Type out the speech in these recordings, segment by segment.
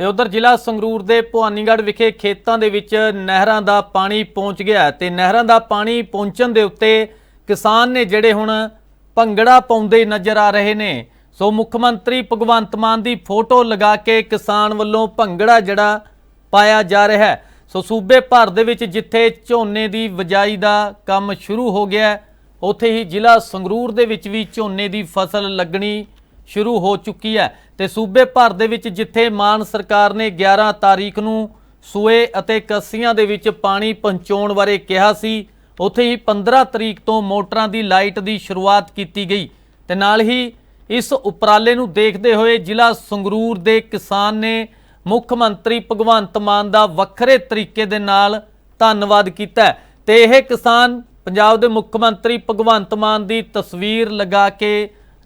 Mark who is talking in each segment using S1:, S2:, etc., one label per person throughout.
S1: ਤੇ ਉਧਰ ਜ਼ਿਲ੍ਹਾ ਸੰਗਰੂਰ ਦੇ ਭਵਾਨੀਗੜ੍ਹ ਵਿਖੇ ਖੇਤਾਂ ਦੇ ਵਿੱਚ ਨਹਿਰਾਂ ਦਾ ਪਾਣੀ ਪਹੁੰਚ ਗਿਆ ਹੈ ਤੇ ਨਹਿਰਾਂ ਦਾ ਪਾਣੀ ਪਹੁੰਚਣ ਦੇ ਉੱਤੇ ਕਿਸਾਨ ਨੇ ਜਿਹੜੇ ਹੁਣ ਭੰਗੜਾ ਪਾਉਂਦੇ ਨਜ਼ਰ ਆ ਰਹੇ ਨੇ। ਸੋ ਮੁੱਖ ਮੰਤਰੀ ਭਗਵੰਤ ਮਾਨ ਦੀ ਫੋਟੋ ਲਗਾ ਕੇ ਕਿਸਾਨ ਵੱਲੋਂ ਭੰਗੜਾ ਜਿਹੜਾ ਪਾਇਆ ਜਾ ਰਿਹਾ ਹੈ। ਸੋ ਸੂਬੇ ਭਰ ਦੇ ਵਿੱਚ ਜਿੱਥੇ ਝੋਨੇ ਦੀ ਵਜਾਈ ਦਾ ਕੰਮ ਸ਼ੁਰੂ ਹੋ ਗਿਆ ਉੱਥੇ ਹੀ ਜ਼ਿਲ੍ਹਾ ਸੰਗਰੂਰ ਦੇ ਵਿੱਚ ਵੀ ਝੋਨੇ ਦੀ ਫਸਲ ਲੱਗਣੀ ਸ਼ੁਰੂ ਹੋ ਚੁੱਕੀ ਹੈ ਤੇ ਸੂਬੇ ਭਰ ਦੇ ਵਿੱਚ ਜਿੱਥੇ ਮਾਨ ਸਰਕਾਰ ਨੇ 11 ਤਾਰੀਖ ਨੂੰ ਸੂਏ ਅਤੇ ਕੱਸੀਆਂ ਦੇ ਵਿੱਚ ਪਾਣੀ ਪਹੁੰਚਾਉਣ ਬਾਰੇ ਕਿਹਾ ਸੀ, ਉੱਥੇ ਹੀ 15 ਤਰੀਕ ਤੋਂ ਮੋਟਰਾਂ ਦੀ ਲਾਈਟ ਦੀ ਸ਼ੁਰੂਆਤ ਕੀਤੀ ਗਈ ਤੇ ਨਾਲ ਹੀ ਇਸ ਉਪਰਾਲੇ ਨੂੰ ਦੇਖਦੇ ਹੋਏ ਜ਼ਿਲ੍ਹਾ ਸੰਗਰੂਰ ਦੇ ਕਿਸਾਨ ਨੇ ਮੁੱਖ ਮੰਤਰੀ ਭਗਵੰਤ ਮਾਨ ਦਾ ਵੱਖਰੇ ਤਰੀਕੇ ਦੇ ਨਾਲ ਧੰਨਵਾਦ ਕੀਤਾ ਹੈ ਤੇ ਇਹ ਕਿਸਾਨ ਪੰਜਾਬ ਦੇ ਮੁੱਖ ਮੰਤਰੀ ਭਗਵੰਤ ਮਾਨ ਦੀ ਤਸਵੀਰ ਲਗਾ ਕੇ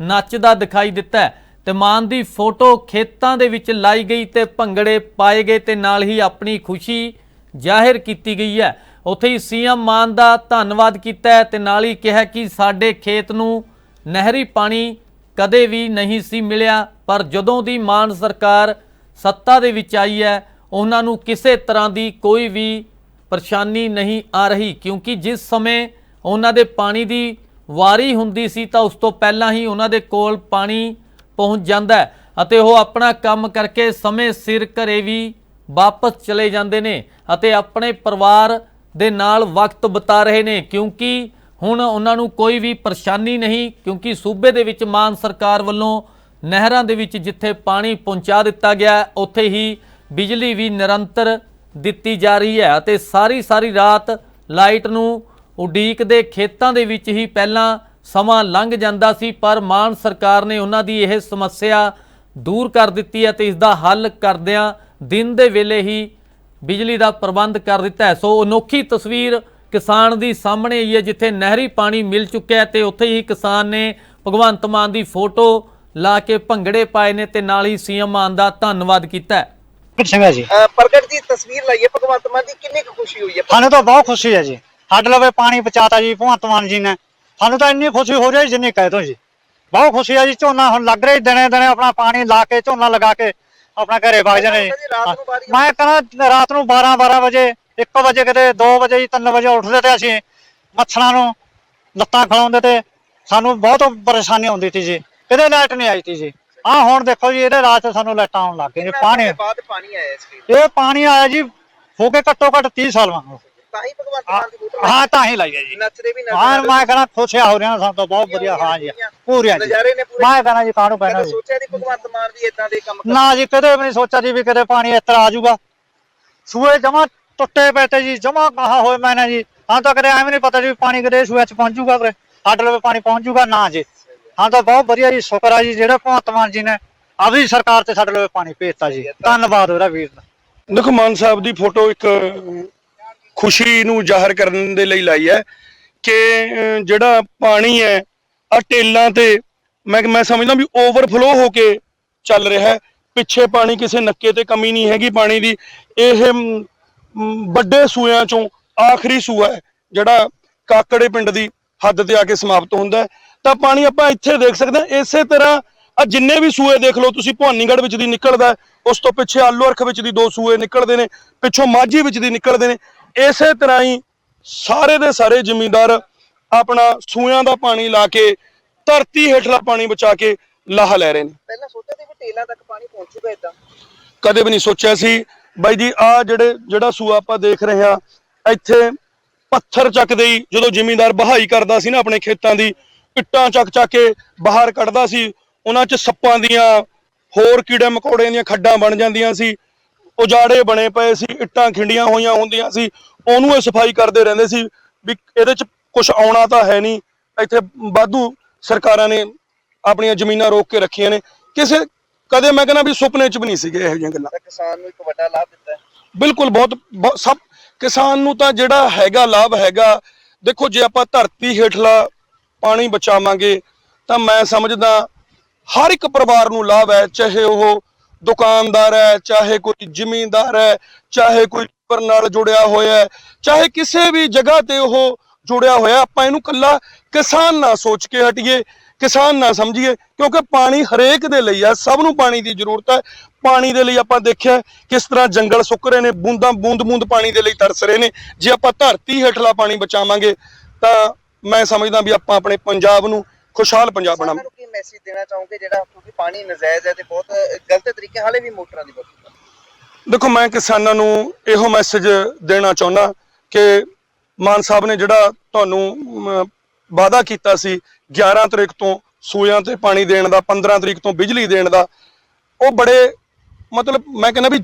S1: ਨੱਚਦਾ ਦਿਖਾਈ ਦਿੱਤਾ ਹੈ ਤੇ ਮਾਨ ਦੀ ਫੋਟੋ ਖੇਤਾਂ ਦੇ ਵਿੱਚ ਲਾਈ ਗਈ ਤੇ ਭੰਗੜੇ ਪਾਏ ਗਏ ਤੇ ਨਾਲ ਹੀ ਆਪਣੀ ਖੁਸ਼ੀ ਜ਼ਾਹਿਰ ਕੀਤੀ ਗਈ ਹੈ। ਉੱਥੇ ਹੀ ਸੀਐਮ ਮਾਨ ਦਾ ਧੰਨਵਾਦ ਕੀਤਾ ਹੈ ਤੇ ਨਾਲ ਹੀ ਕਿਹਾ ਕਿ ਸਾਡੇ ਖੇਤ ਨੂੰ ਨਹਿਰੀ ਪਾਣੀ ਕਦੇ ਵੀ ਨਹੀਂ ਸੀ ਮਿਲਿਆ, ਪਰ ਜਦੋਂ ਦੀ ਮਾਨ ਸਰਕਾਰ ਸੱਤਾ ਦੇ ਵਿੱਚ ਆਈ ਹੈ, ਉਹਨਾਂ ਨੂੰ ਕਿਸੇ ਤਰ੍ਹਾਂ ਦੀ ਕੋਈ ਵੀ ਪਰੇਸ਼ਾਨੀ ਨਹੀਂ ਆ ਰਹੀ, ਕਿਉਂਕਿ ਜਿਸ ਸਮੇਂ ਉਹਨਾਂ ਦੇ ਪਾਣੀ ਦੀ ਵਾਰੀ ਹੁੰਦੀ ਸੀ ਤਾਂ ਉਸ ਤੋਂ ਪਹਿਲਾਂ ਹੀ ਉਹਨਾਂ ਦੇ ਕੋਲ ਪਾਣੀ ਪਹੁੰਚ ਜਾਂਦਾ ਹੈ ਅਤੇ ਉਹ ਆਪਣਾ ਕੰਮ ਕਰਕੇ ਸਮੇਂ ਸਿਰ ਘਰੇ ਵੀ ਵਾਪਸ ਚਲੇ ਜਾਂਦੇ ਨੇ ਅਤੇ ਆਪਣੇ ਪਰਿਵਾਰ ਦੇ ਨਾਲ ਵਕਤ ਬਿਤਾ ਰਹੇ ਨੇ, ਕਿਉਂਕਿ ਹੁਣ ਉਹਨਾਂ ਨੂੰ ਕੋਈ ਵੀ ਪਰੇਸ਼ਾਨੀ ਨਹੀਂ, ਕਿਉਂਕਿ ਸੂਬੇ ਦੇ ਵਿੱਚ ਮਾਨ ਸਰਕਾਰ ਵੱਲੋਂ ਨਹਿਰਾਂ ਦੇ ਵਿੱਚ ਜਿੱਥੇ ਪਾਣੀ ਪਹੁੰਚਾ ਦਿੱਤਾ ਗਿਆ ਉੱਥੇ ਹੀ ਬਿਜਲੀ ਵੀ ਨਿਰੰਤਰ ਦਿੱਤੀ ਜਾ ਰਹੀ ਹੈ ਅਤੇ ਸਾਰੀ ਸਾਰੀ ਰਾਤ ਲਾਈਟ ਨੂੰ ਉਡੀਕ ਦੇ ਖੇਤਾਂ ਦੇ ਵਿੱਚ ਹੀ ਪਹਿਲਾਂ ਸਮਾਂ ਲੰਘ ਜਾਂਦਾ ਸੀ ਪਰ ਮਾਨ ਸਰਕਾਰ ਨੇ ਉਹਨਾਂ ਦੀ ਇਹ ਸਮੱਸਿਆ ਦੂਰ ਕਰ ਦਿੱਤੀ ਹੈ ਤੇ ਇਸ ਦਾ ਹੱਲ ਕਰਦਿਆਂ ਦਿਨ ਦੇ ਵੇਲੇ ਹੀ ਬਿਜਲੀ ਦਾ ਪ੍ਰਬੰਧ ਕਰ ਦਿੱਤਾ ਹੈ। ਸੋ ਅਨੋਖੀ ਤਸਵੀਰ ਕਿਸਾਨ ਦੀ ਸਾਹਮਣੇ ਆਈ ਹੈ ਜਿੱਥੇ ਨਹਿਰੀ ਪਾਣੀ ਮਿਲ ਚੁੱਕਿਆ ਹੈ ਤੇ ਉੱਥੇ ਹੀ ਕਿਸਾਨ ਨੇ ਭਗਵੰਤ ਮਾਨ ਦੀ ਫੋਟੋ ਲਾ ਕੇ ਭੰਗੜੇ ਪਾਏ ਨੇ ਤੇ ਨਾਲ ਹੀ ਸੀਐਮ ਮਾਨ ਦਾ ਧੰਨਵਾਦ ਕੀਤਾ ਹੈ।
S2: ਪ੍ਰਗਟ ਸਿੰਘ ਹੈ ਜੀ।
S3: ਅਹ ਪ੍ਰਗਟ ਦੀ ਤਸਵੀਰ ਲਾਈਏ ਭਗਵੰਤ ਮਾਨ ਦੀ ਕਿੰਨੀ ਖੁਸ਼ੀ ਹੋਈ ਹੈ?
S2: ਸਾਨੂੰ ਤਾਂ ਬਹੁਤ ਖੁਸ਼ੀ ਹੈ ਜੀ। ਸਾਡੇ ਲਵੇ ਪਾਣੀ ਪਹੁੰਚਾਤਾ ਜੀ ਭਗਵੰਤ ਮਾਨ ਜੀ ਨੇ। ਸਾਨੂੰ ਤਾਂ ਇੰਨੀ ਖੁਸ਼ੀ ਹੋ ਰਹੀ ਜਿੰਨੀ ਕਹਿ ਦੋ ਜੀ। ਬਹੁਤ ਖੁਸ਼ੀ ਹੈ ਜੀ ਝੋਨਾ ਹੁਣ ਲੱਗ ਰਿਹਾ ਦਿਨੇ ਦਿਨੇ ਆਪਣਾ ਪਾਣੀ ਲਾ ਕੇ ਝੋਨਾ ਲਗਾ ਕੇ ਆਪਣਾ ਘਰੇ ਵਗ ਜਾਣੇ ਮੈਂ ਕਹਿੰਦਾ ਰਾਤ ਨੂੰ 12 12 ਵਜੇ 1 ਵਜੇ ਕਿਤੇ 2 ਵਜੇ ਜੀ 3 ਵਜੇ ਉੱਠਦੇ ਤੇ ਅਸੀਂ ਮੱਛਰਾਂ ਨੂੰ ਲੱਤਾਂ ਖਲਾਉਂਦੇ ਤੇ ਸਾਨੂੰ ਬਹੁਤ ਪਰੇਸ਼ਾਨੀ ਆਉਂਦੀ ਸੀ ਜੀ। ਇਹਦੇ ਲਾਈਟ ਨਹੀਂ ਆਈ ਸੀ ਜੀ। ਆਹ ਹੁਣ ਦੇਖੋ ਜੀ ਇਹਦੇ ਰਾਤ ਸਾਨੂੰ ਲਾਈਟਾਂ ਆਉਣ ਲੱਗ ਗਈਆਂ ਪਾਣੀ
S3: ਬਾਅਦ ਪਾਣੀ ਆਇਆ ਇਸ
S2: ਇਹ ਪਾਣੀ ਆਇਆ ਜੀ ਹੋ ਕੇ ਘੱਟੋ ਘੱਟ 30 ਸਾਲ ਵਾਂਗੂ।
S3: ਤਾਂ ਹੀ ਭਗਵੰਤ ਮਾਨ ਦੀ ਫੋਟੋ
S2: ਹਾਂ ਤਾਂ ਹੀ ਲਾਈ ਹੈ ਜੀ।
S3: ਨੱਚਦੇ ਵੀ
S2: ਹਾਂ
S3: ਰਹੇ
S2: ਮੈਂ ਕਹਿੰਦਾ ਖੁਸ਼ਿਆ ਹੋ ਰਿਹਾ ਸਾਨੂੰ ਤਾਂ ਬਹੁਤ ਵਧੀਆ ਹਾਂ ਜੀ ਪੂਰੀਆਂ ਜੀ।
S3: ਨਜ਼ਾਰੇ ਨੇ ਪੂਰੇ।
S2: ਮੈਂ ਕਹਿੰਦਾ ਜੀ ਕਾਹਨੂੰ ਪੈਣਾ
S3: ਕਦੇ
S2: ਜੀ।
S3: ਸੋਚਿਆ ਨਹੀਂ ਭਗਵੰਤ ਮਾਨ ਵੀ ਇਦਾਂ ਦੇ ਕੰਮ ਕਰ
S2: ਨਾ ਜੀ ਕਦੇ ਵੀ ਨਹੀਂ ਸੋਚਿਆ ਜੀ ਵੀ ਕਦੇ ਪਾਣੀ ਇਸ ਤਰ੍ਹਾਂ ਆ ਜਾਊਗਾ। ਸੂਏ ਜਮਾ ਟੁੱਟੇ ਪਏ ਤੇ ਜੀ ਜਮਾ ਕਹਾ ਹੋਏ ਮੈਨੇ ਜੀ। ਹਾਂ ਤਾਂ ਕਦੇ ਐਵੇਂ ਨਹੀਂ ਪਤਾ ਜੀ ਵੀ ਪਾਣੀ ਕਦੇ ਸੂਏ ਚ ਪਹੁੰਚ ਜਾਊਗਾ ਕਦੇ। ਸਾਡੇ ਲਵੇ ਪਾਣੀ ਪਹੁੰਚ ਜਾਊਗਾ ਨਾ ਜੀ। ਹਾਂ ਤਾਂ ਬਹੁਤ ਵਧੀਆ ਜੀ ਸ਼ੁਕਰ ਆ ਜੀ ਜਿਹੜਾ ਭਗਵੰਤ ਮਾਨ ਜੀ ਨੇ ਆਪਣੀ ਸਰਕਾਰ ਤੇ ਸਾਡੇ ਲਵੇ ਪਾਣੀ ਭੇਜਤਾ ਜੀ। ਧੰਨਵਾਦ ਉਹਦਾ ਵੀਰ ਦਾ।
S4: ਦੇਖੋ ਮਾਨ ਸਾਹਿਬ ਦੀ ਫੋਟੋ ਇੱਕ ਅਹ, ਖੁਸ਼ੀ ਨੂੰ ਜ਼ਾਹਰ ਕਰਨ ਦੇ ਲਈ ਲਾਈ ਹੈ ਕਿ ਜਿਹੜਾ ਪਾਣੀ ਹੈ ਆ ਟੇਲਾਂ ਤੇ ਮੈਂ ਮੈਂ ਸਮਝਦਾ ਵੀ ਓਵਰਫਲੋ ਹੋ ਕੇ ਚੱਲ ਰਿਹਾ ਹੈ। ਪਿੱਛੇ ਪਾਣੀ ਕਿਸੇ ਨੱਕੇ ਤੇ ਕਮੀ ਨਹੀਂ ਹੈਗੀ ਪਾਣੀ ਦੀ। ਇਹ ਵੱਡੇ ਸੂਆਂ ਚੋਂ ਆਖਰੀ ਸੂਆ ਹੈ, ਜਿਹੜਾ ਕਾਕੜੇ ਪਿੰਡ ਦੀ ਹੱਦ ਤੇ ਆ ਕੇ ਸਮਾਪਤ ਹੁੰਦਾ ਤਾਂ ਪਾਣੀ ਆਪਾਂ ਇੱਥੇ ਦੇਖ ਸਕਦੇ ਹਾਂ। ਇਸੇ ਤਰ੍ਹਾਂ ਆ ਜਿੰਨੇ ਵੀ ਸੂਏ ਦੇਖ ਲਓ, ਤੁਸੀਂ ਭਵਾਨੀਗੜ੍ਹ ਵਿੱਚ ਦੀ ਨਿਕਲਦਾ ਉਸ ਤੋਂ ਪਿੱਛੇ ਆਲੂ ਅਰਖ ਵਿੱਚ ਦੀ ਦੋ ਸੂਏ ਨਿਕਲਦੇ ਨੇ, ਪਿੱਛੋਂ ਮਾਝੀ ਵਿੱਚ ਦੀ ਨਿਕਲਦੇ ਨੇ। ਇਸੇ ਤਰ੍ਹਾਂ ਹੀ ਸਾਰੇ ਦੇ ਸਾਰੇ ਜ਼ਿਮੀਂਦਾਰ ਆਪਣਾ ਸੂਆਂ ਦਾ ਪਾਣੀ ਲਾ ਕੇ ਧਰਤੀ ਹੇਠਲਾ ਪਾਣੀ ਬਚਾ ਕੇ ਲਾਹਾ ਲੈ ਰਹੇ ਨੇ।
S3: ਪਹਿਲਾਂ ਸੋਚਿਆ ਸੀ ਵੀ ਟੇਲਾਂ ਤੱਕ ਪਾਣੀ ਪਹੁੰਚੂਗਾ ਇਦਾਂ
S4: ਕਦੇ ਵੀ ਨਹੀਂ ਸੋਚਿਆ ਸੀ। ਬਾਈ ਜੀ ਆ ਜਿਹੜੇ ਜਿਹੜਾ ਸੂਆ ਆਪਾਂ ਦੇਖ ਰਹੇ ਹਾਂ ਇੱਥੇ ਪੱਥਰ ਚੱਕਦੇ ਹੀ ਜਦੋਂ ਜ਼ਿਮੀਂਦਾਰ ਬਹਾਈ ਕਰਦਾ ਸੀ ਨਾ ਆਪਣੇ ਖੇਤਾਂ ਦੀ ਇੱਟਾਂ ਚੱਕ ਚੱਕ ਕੇ ਬਾਹਰ ਕੱਢਦਾ ਸੀ ਉਹਨਾਂ 'ਚ ਸੱਪਾਂ ਦੀਆਂ ਹੋਰ ਕੀੜੇ ਮਕੌੜੇ ਦੀਆਂ ਖੱਡਾਂ ਬਣ ਜਾਂਦੀਆਂ ਸੀ। ਉਜਾੜੇ ਬਣੇ ਪਏ ਸੀ ਇੱਟਾਂ ਖਿੰਡੀਆਂ ਹੋਈਆਂ ਹੁੰਦੀਆਂ ਸੀ ਉਹਨੂੰ ਇਹ ਸਫ਼ਾਈ ਕਰਦੇ ਰਹਿੰਦੇ ਸੀ ਵੀ ਇਹਦੇ 'ਚ ਕੁਝ ਆਉਣਾ ਤਾਂ ਹੈ ਨਹੀਂ। ਇੱਥੇ ਵਾਧੂ ਸਰਕਾਰਾਂ ਨੇ ਆਪਣੀਆਂ ਜ਼ਮੀਨਾਂ ਰੋਕ ਕੇ ਰੱਖੀਆਂ ਨੇ। ਕਿਸੇ ਕਦੇ ਮੈਂ ਕਹਿੰਦਾ ਵੀ ਸੁਪਨੇ 'ਚ ਵੀ ਨਹੀਂ ਸੀਗੇ ਇਹੋ ਜਿਹੀਆਂ ਗੱਲਾਂ।
S3: ਕਿਸਾਨ ਨੂੰ ਇੱਕ ਵੱਡਾ ਲਾਭ ਦਿੱਤਾ
S4: ਬਿਲਕੁਲ ਬਹੁਤ- ਸਭ ਕਿਸਾਨ ਨੂੰ ਤਾਂ ਜਿਹੜਾ ਹੈਗਾ ਲਾਭ ਹੈਗਾ। ਦੇਖੋ ਜੇ ਆਪਾਂ ਧਰਤੀ ਹੇਠਲਾ ਪਾਣੀ ਬਚਾਵਾਂਗੇ ਤਾਂ ਮੈਂ ਸਮਝਦਾ ਹਰ ਇੱਕ ਪਰਿਵਾਰ ਨੂੰ ਲਾਭ ਹੈ ਚਾਹੇ ਉਹ ਦੁਕਾਨਦਾਰ ਹੈ, ਚਾਹੇ ਕੋਈ ਜ਼ਿਮੀਂਦਾਰ ਹੈ, ਚਾਹੇ ਕੋਈ ਪਰ ਨਾਲ ਜੁੜਿਆ ਹੋਇਆ ਹੈ, ਚਾਹੇ ਕਿਸੇ ਵੀ ਜਗ੍ਹਾ ਤੇ ਉਹ ਜੁੜਿਆ ਹੋਇਆ ਆਪਾਂ ਇਹਨੂੰ ਕੱਲਾ ਕਿਸਾਨ ਨਾ ਸੋਚ ਕੇ ਹਟੀਏ, ਕਿਸਾਨ ਨਾ ਸਮਝੀਏ, ਕਿਉਂਕਿ ਪਾਣੀ ਹਰੇਕ ਦੇ ਲਈ ਆ ਸਭ ਨੂੰ ਪਾਣੀ ਦੀ ਜ਼ਰੂਰਤ ਹੈ। ਪਾਣੀ ਦੇ ਲਈ ਆਪਾਂ ਦੇਖਿਆ ਕਿਸ ਤਰ੍ਹਾਂ ਜੰਗਲ ਸੁੱਕ ਰਹੇ ਨੇ, ਬੂੰਦਾਂ ਬੂੰਦ ਬੂੰਦ ਪਾਣੀ ਦੇ ਲਈ ਤਰਸ ਰਹੇ ਨੇ। ਜੇ ਆਪਾਂ ਧਰਤੀ ਹੇਠਲਾ ਪਾਣੀ ਬਚਾਵਾਂਗੇ ਤਾਂ ਮੈਂ ਸਮਝਦਾ ਵੀ ਆਪਾਂ ਆਪਣੇ ਪੰਜਾਬ ਨੂੰ ਖੁਸ਼ਹਾਲ ਪੰਜਾਬ ਬਣਾਵਾਂਗੇ
S3: ਮੈਸੇਜ ਦੇਣਾ ਚਾਹੋਗੇ ਜਿਹੜਾ ਕਿਉਂਕਿ ਪਾਣੀ ਨਜਾਇਜ਼ ਹੈ ਤੇ ਬਹੁਤ ਗਲਤ ਤਰੀਕੇ ਹਾਲੇ ਵੀ ਮੋਟਰਾਂ ਦੀ ਵਰਤੋਂ
S4: ਦੇਖੋ, ਮੈਂ ਕਿਸਾਨਾਂ ਨੂੰ ਇਹੋ ਮੈਸੇਜ ਦੇਣਾ ਚਾਹੁੰਦਾ ਕਿ ਮਾਨ ਸਾਹਿਬ ਨੇ ਜਿਹੜਾ ਤੁਹਾਨੂੰ ਵਾਅਦਾ ਕੀਤਾ ਸੀ 11 ਤਰੀਕ ਤੋਂ ਸੂਇਆਂ ਤੇ ਪਾਣੀ ਦੇਣ ਦਾ 15 ਤਰੀਕ ਤੋਂ ਬਿਜਲੀ ਦੇਣ ਦਾ, ਉਹ ਬੜੇ ਮਤਲਬ ਮੈਂ ਕਹਿੰਦਾ ਵੀ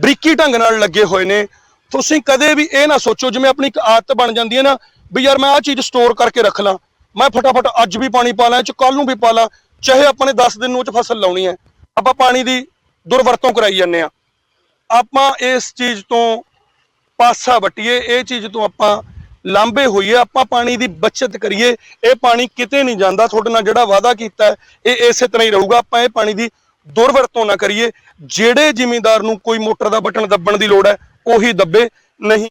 S4: ਬਰੀਕੀ ਢੰਗ ਨਾਲ ਲੱਗੇ ਹੋਏ ਨੇ। ਤੁਸੀਂ ਕਦੇ ਵੀ ਇਹ ਨਾ ਸੋਚੋ, ਜਿਵੇਂ ਆਪਣੀ ਇੱਕ ਆਦਤ ਬਣ ਜਾਂਦੀ ਹੈ ਨਾ ਵੀ ਯਾਰ ਮੈਂ ਆਹ ਚੀਜ਼ ਸਟੋਰ ਕਰਕੇ ਰੱਖ ਲਾਂ। ਮੈਂ ਫਟਾਫਟ ਅੱਜ ਵੀ ਪਾਣੀ ਪਾ ਲਾਂ ਚ ਕੱਲ ਨੂੰ ਵੀ ਪਾ ਲਾਂ, ਚਾਹੇ ਆਪਾਂ ਨੇ 10 ਦਿਨ ਨੂੰ ਉਹ ਚ ਫਸਲ ਲਾਉਣੀ ਹੈ। ਆਪਾਂ ਪਾਣੀ ਦੀ ਦੁਰਵਰਤੋਂ ਕਰਾਈ ਜਾਂਦੇ ਆ ਆਪਾਂ ਇਸ ਚੀਜ਼ ਤੋਂ ਪਾਸਾ ਵਟੀਏ, ਇਹ ਚੀਜ਼ ਤੋਂ ਆਪਾਂ ਲਾਂਬੇ ਹੋਈਏ, ਆਪਾਂ ਪਾਣੀ ਦੀ ਬਚਤ ਕਰੀਏ, ਇਹ ਪਾਣੀ ਕਿਤੇ ਨਹੀਂ ਜਾਂਦਾ। ਤੁਹਾਡੇ ਨਾਲ ਜਿਹੜਾ ਵਾਅਦਾ ਕੀਤਾ, ਇਹ ਇਸੇ ਤਰ੍ਹਾਂ ਹੀ ਰਹੂਗਾ। ਆਪਾਂ ਇਹ ਪਾਣੀ ਦੀ ਦੁਰਵਰਤੋਂ ਨਾ ਕਰੀਏ। ਜਿਹੜੇ ਜ਼ਿਮੀਂਦਾਰ ਨੂੰ ਕੋਈ ਮੋਟਰ ਦਾ ਬਟਨ ਦੱਬਣ ਦੀ ਲੋੜ ਹੈ, ਉਹੀ ਦੱਬੇ, ਨਹੀਂ